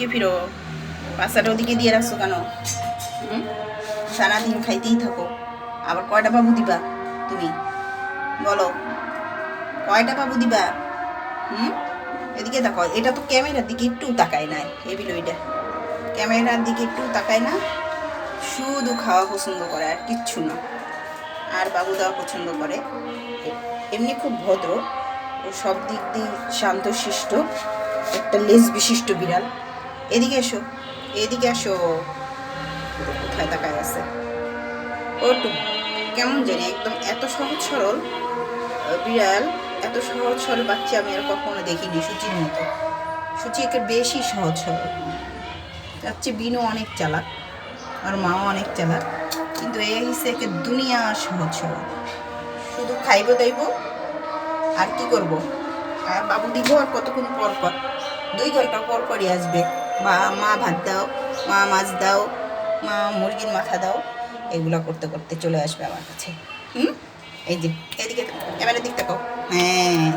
দিকে ফিরো। বাচ্চাটা ওদিকে দিয়ে রাখছো কেন? সারাদিন খাইতেই থাকো। আবার কয়টা বাবু দিবা তুমি? বলো। কয়টা বাবু দিবা? হুম? এদিকে দেখো, এটা তো ক্যামেরার দিকে একটু তাকায় না এবিল ওইটা ক্যামেরার দিকে একটু তাকায় না, শুধু খাওয়া পছন্দ করে আর কিচ্ছু না। আর বাবু দেওয়া পছন্দ করে। এমনি খুব ভদ্র। ও সব দিক দিয়ে শান্তশিষ্ট, একটা লেজ বিশিষ্ট বিড়াল। এদিকে এসো, এদিকে আসো। কোথায় তাকায় আছে? ওটু কেমন জানি একদম এত সহজ সরল, বিড়াল, এত সহজ সরল বাচ্চা আমি আর কখনো দেখিনি সুচির মতো। সুচি একে বেশি সহজ সরল। তার চেয়ে বিনু অনেক চালাক, আর মাও অনেক চালাক, কিন্তু এই হিসেবে একে দুনিয়া সহজ সরল। শুধু খাইব দাইব, আর কি করব? আর বাবু দিব আর কতক্ষণ পর পর? দুই ঘণ্টা পর পরই আসবে। বা মা ভাত দাও, মা মাছ দাও, মা মুরগির মাথা দাও, এগুলো করতে করতে চলে আসবে আমার কাছে। হুম? এই যে, এদিকে, ক্যামেরার দিকটা তাকাও হ্যাঁ।